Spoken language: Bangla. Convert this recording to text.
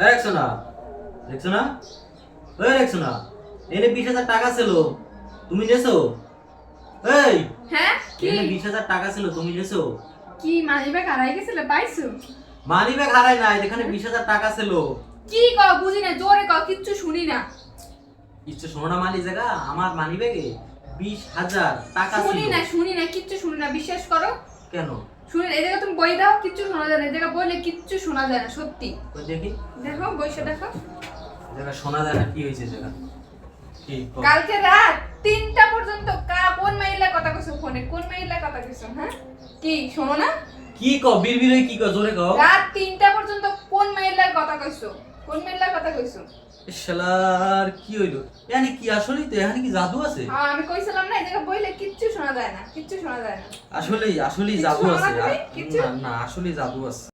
দেখছ না দেখছ না ওই দেখছ না এনে বিশ হাজার টাকা ছিল তুমি নেছো এই হ্যাঁ কি? এনে বিশ হাজার টাকা ছিল তুমি নেছো কি মানিব্যাগ হারাই গেছিল পাইছো? হারাই নাই এখানে বিশ হাজার টাকা ছিল। কি ক বুঝি না জোরে ক কিচ্ছু শুনি না। ইচ্ছে শোনো না মানি জায়গা আমার মানি ব্যাগে বিশ হাজার টাকা শুনি না শুনি না কিচ্ছু শুনি না বিশ্বাস করো। কেন? এই জায়গা তুমি বই দাও কিচ্ছু শোনা যায় না। এই জায়গা বললে কিচ্ছু শোনা যায় না সত্যি। দেখি। দেখো বইসা দেখো। জায়গা শোনা যায় না কি হয়েছে জায়গা কালকে রাত তিনটা পর্যন্ত কা কোন কথা কইছো ফোনে? কোন কথা কইছো হ্যাঁ? কি শোনো না? কি কও বিড়বিড় কি কও জোরে কও রাত তিনটা পর্যন্ত কোন মাইলার কথা কইছো? কোন মাইলার কথা কইছো? শালার কি হইল? এখানে কি আসলেই তো এখানে কি জাদু আছে? আমি কইছিলাম না এই জায়গা বইলে কিচ্ছু শোনা যায় না কিচ্ছু শোনা যায় না। আসলেই আসলেই জাদু আছে না না আসলেই জাদু আছে।